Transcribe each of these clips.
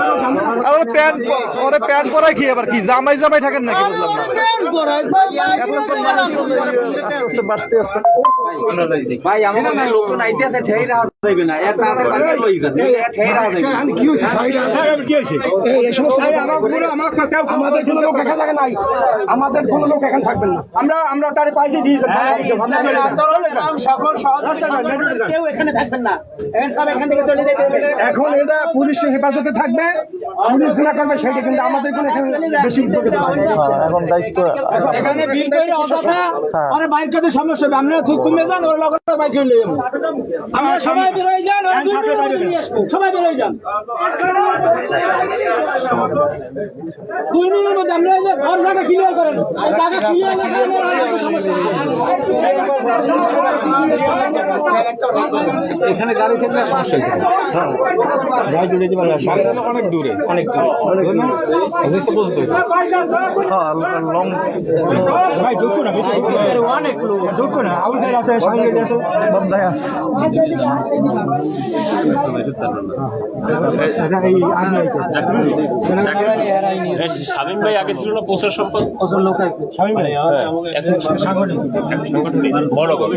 আর ওরা প্যান্ট ওরে প্যান্ট পরাই কি আবার কি? জামাই জামাই থাকেন নাকি বুঝলাম না ভাই আমাকে লোক নাইতে আছে ঠেই আমাদের কোনো লোক এখানে থাকে নাই। আমাদের কোনো লোক এখানে থাকবেন না। আমরা আমরা তার পাইছে কেউ এখানে থাকবেন না। এখন সব এখান থেকে চলে এখন এটা পুলিশের হেফাজতে থাকবে পুলিশ না করবে সেটা কিন্তু আমাদের কোনো এখানে বেশি উদ্যোগে দেওয়া হবে না। এখন দায়িত্ব এখানে বিল করে অযথা আরে বাইক সমস্যা হবে। আমরা খুব কমে যান ওর লগে বাইক আমরা সবাই বেরোয় যান ওরা দুই মিনিটের মধ্যে নিয়ে আসব। সবাই বেরোয় যান। দুই মিনিটের মধ্যে আমরা যে ঘর জায়গা ক্লিয়ার করেন জায়গা ক্লিয়ার না করেন ওরা কোনো সমস্যা নেই। এখানে। গাড়ি থাকলে সমস্যা অনেক দূরে অনেক দূরে। লং ভাই ঢুকো না অনেক লোক ঢুকো না আউট আছে সামনে আছে বন্ধায় আছে এই আগে স্বামীন ভাই আগে ছিল না প্রচার সম্পদ? লোক আছে। স্বামী ভাই এখন সাগরে সংগঠন বড় করে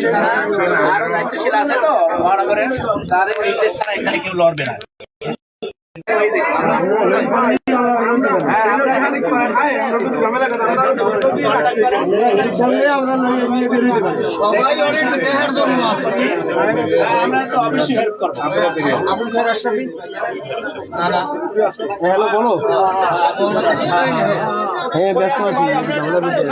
আরও দায়িত্বশীল আছে তো মহানগরের তাদের নির্দেশ ছাড়া এখানে কেউ লড়বে না। সবাই অনেক দেহের জন্য আছে আমরা তো অবশ্যই হেল্প করব আবুল খায়ের আশরাফি না না হ্যালো বলো হ্যাঁ ব্যস্ত আছি আমাদের ভিতরে